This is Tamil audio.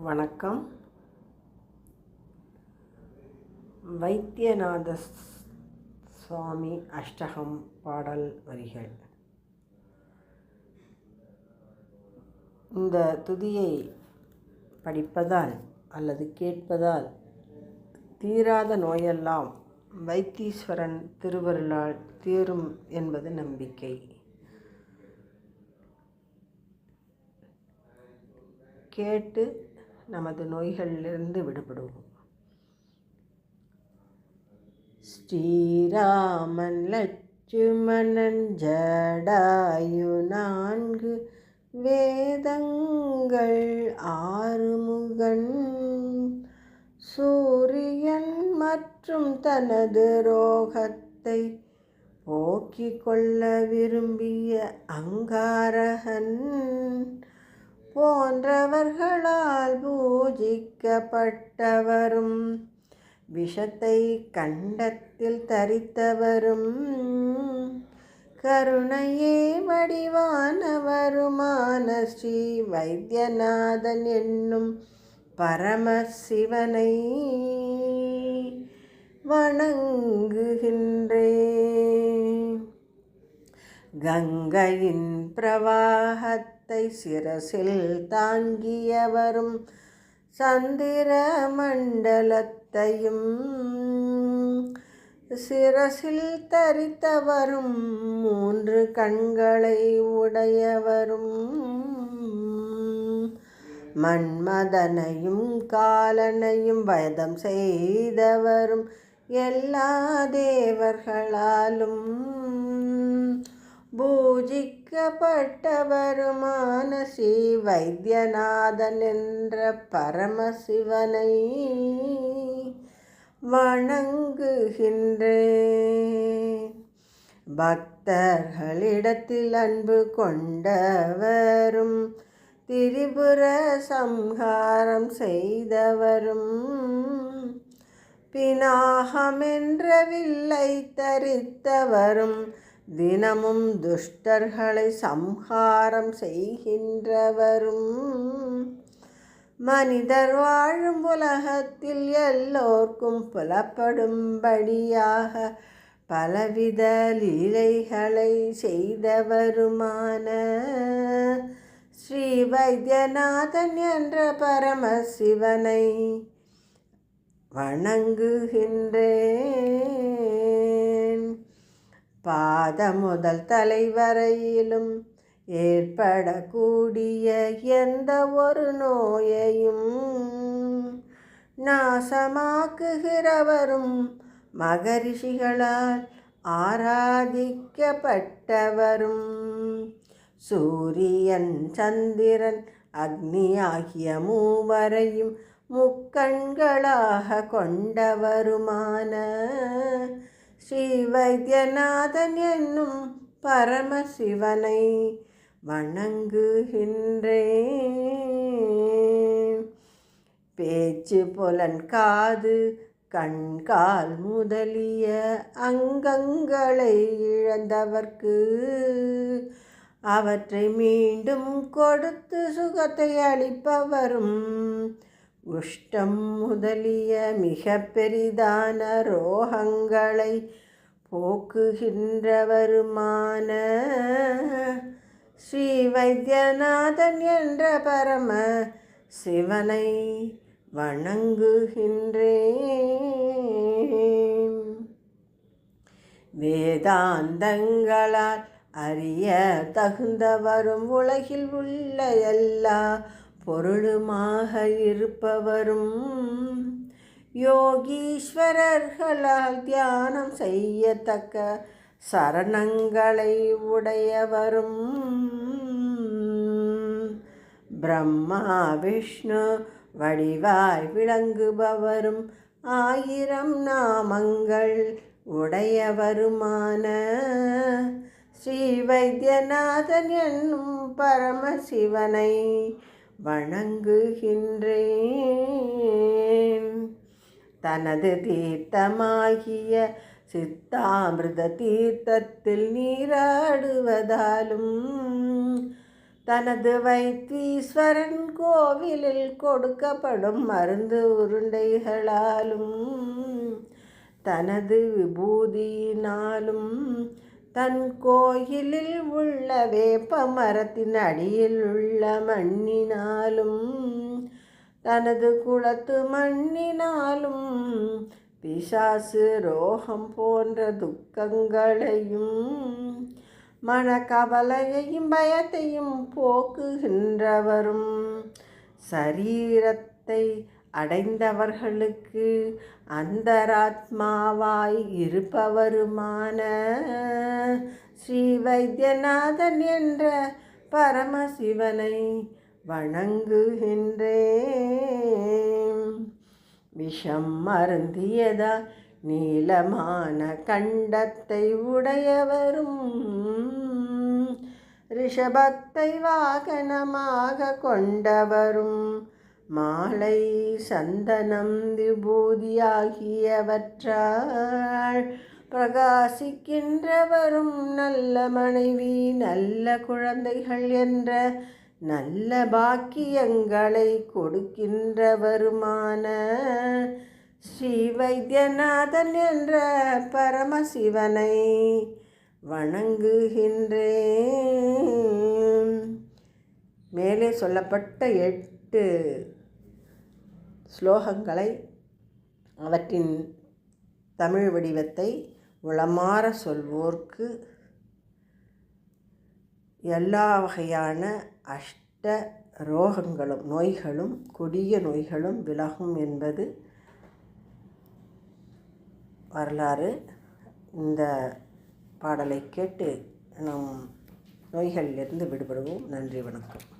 வணக்கம். வைத்தியநாத சுவாமி அஷ்டகம் பாடல் வரிகள். இந்த துதியை படிப்பதால் அல்லது கேட்பதால் தீராத நோயெல்லாம் வைத்தீஸ்வரன் திருவருளால் தீரும் என்பது நம்பிக்கை. கேட்டு நமது நோய்களிலிருந்து விடுபடுவோம். ஸ்ரீராமன் லட்சுமணன் ஜடாயு நான்கு வேதங்கள் ஆறுமுகன். சூரியன் மற்றும் தனது ரோகத்தை போக்கிக் கொள்ள விரும்பிய அங்காரகன். போன்றவர்களால் பூஜிக்கப்பட்டவரும் விஷத்தை கண்டத்தில் தரித்தவரும் கருணையே வடிவானவருமான ஸ்ரீ வைத்தியநாதன் என்னும் பரமசிவனை வணங்க கங்கையின் பிரவாகத்தை சிரசில் தாங்கியவரும் சந்திர மண்டலத்தையும் சிரசில் தரித்தவரும் மூன்று கண்களை உடையவரும் மன்மதனையும் காலனையும் வதம் செய்தவரும் எல்லா தேவர்களாலும் பூஜிக்கப்பட்டவருமான ஸ்ரீ வைத்தியநாதன் என்ற பரமசிவனை வணங்குகின்றேன். பக்தர்களிடத்தில் அன்பு கொண்டவரும் திரிபுர சம்ஹாரம் செய்தவரும் பினாகம் என்ற வில்லை தரித்தவரும் தினமும் துஷ்டர்களை சம்ஹாரம் செய்கின்றவரும். மனிதர் வாழும் உலகத்தில் எல்லோர்க்கும் புலப்படும்படியாக பலவித லீலைகளை செய்தவருமான ஸ்ரீ வைத்தியநாதன் என்ற பரமசிவனை வணங்குகின்றேன். பாதம் முதல் தலைவரையிலும் ஏற்படக்கூடிய எந்த ஒரு நோயையும் நாசமாக்குகிறவரும் மகரிஷிகளால் ஆராதிக்கப்பட்டவரும். சூரியன் சந்திரன் அக்னி ஆகிய மூவரையும் முக்கண்களாக கொண்டவருமான ஸ்ரீ வைத்தியநாதன் என்னும் பரமசிவனை வணங்குகின்றேன். பேச்சு புலன் காது கண்கால் முதலிய அங்கங்களை இழந்தவர்க்கு அவற்றை மீண்டும் கொடுத்து சுகத்தை அளிப்பவரும் உஷ்டம் முதலிய மிக பெரிதான ரோகங்களை போக்குகின்றவருமான ஸ்ரீ வைத்தியநாதன் என்ற பரம சிவனை வணங்குகின்றேன். வேதாந்தங்களால் அறிய தகுந்தவரும் உலகில் உள்ள எல்லா பொருளுமாக இருப்பவரும் யோகீஸ்வரர்களால் தியானம் செய்யத்தக்க சரணங்களை உடையவரும். பிரம்மா விஷ்ணு வடிவாய் விளங்குபவரும் ஆயிரம் நாமங்கள் உடையவருமான ஸ்ரீ வைத்தியநாதன் என்னும் பரமசிவனை வணங்குகின்றேன். தனது தீர்த்தமாகிய சித்தாமிர்த தீர்த்தத்தில் நீராடுவதாலும் தனது வைத்தீஸ்வரன் கோவிலில் கொடுக்கப்படும் மருந்து உருண்டைகளாலும் தனது விபூதியினாலும் தன் கோயிலில் உள்ள வேப்ப மரத்தின் அடியில் உள்ள மண்ணினாலும் தனது குளத்து மண்ணினாலும் பிசாசு ரோகம் போன்ற துக்கங்களையும் மனக்கவலையையும் பயத்தையும் போக்குகின்றவரும். சரீரத்தை அடைந்தவர்களுக்கு அந்தராத்மாவாய் இருப்பவருமான ஸ்ரீ வைத்தியநாதன் என்ற பரமசிவனை வணங்குகின்றேன். விஷம் மருந்தியதா நீளமான கண்டத்தை உடையவரும் ரிஷபத்தை வாகனமாக கொண்டவரும் மாலை சந்தனம் விபூதியாகியவற்றால் பிரகாசிக்கின்றவரும் நல்ல மனைவி நல்ல குழந்தைகள் என்ற நல்ல பாக்கியங்களை கொடுக்கின்றவருமான ஸ்ரீ வைத்தியநாதன் என்ற பரமசிவனை வணங்குகின்றேன். மேலே சொல்லப்பட்ட எட்டு ஸ்லோகங்களை அவற்றின் தமிழ் வடிவத்தை உளமாற சொல்வோர்க்கு எல்லா வகையான அஷ்ட ரோகங்களும் நோய்களும் கொடிய நோய்களும் விலகும் என்பது வரலாறு. இந்த பாடலை கேட்டு நம் நோய்களிலிருந்து விடுபடுவோம். நன்றி வணக்கம்.